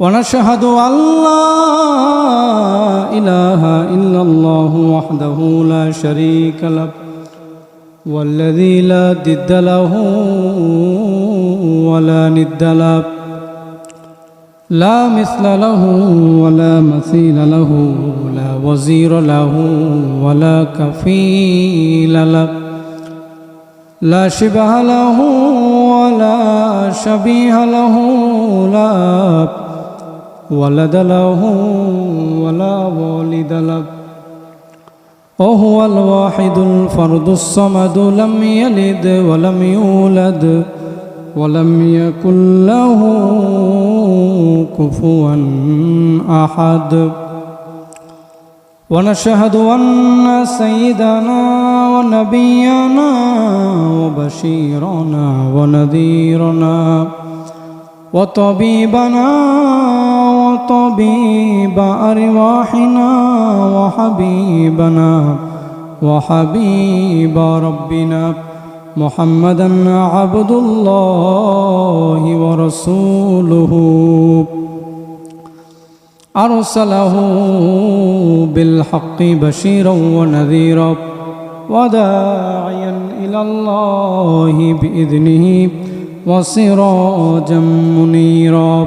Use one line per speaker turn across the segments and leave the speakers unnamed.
ونشهد أن لا إله إلا الله وحده لا شريك له والذي لا ضد له ولا ند له لا مثل له ولا مثيل له لا وزير له ولا كفيل له لا شبه له ولا شبيه له لا ولد له ولا والد له. وهو الواحد الفرد الصمد لم يلد ولم يولد ولم يكن له كفوا أحد. ونشهد أن سيدنا ونبينا وبشيرنا ونذيرنا وطبيبنا وطبيب أرواحنا وحبيبنا وحبيب ربنا محمدا عبد الله ورسوله. أرسله بالحق بشيرا ونذيرا وداعيا إلى الله بإذنه وسراجا منيرا.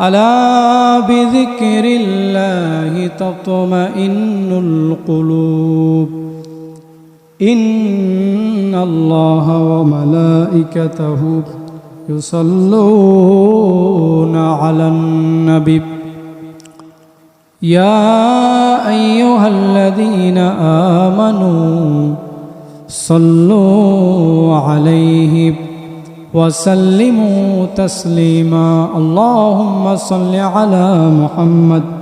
ألا بذكر الله تطمئن القلوب؟ إن الله وملائكته يصلون على النبي. يا أيها الذين آمنوا صلوا عليه. وسلموا تسليما. اللهم صل على محمد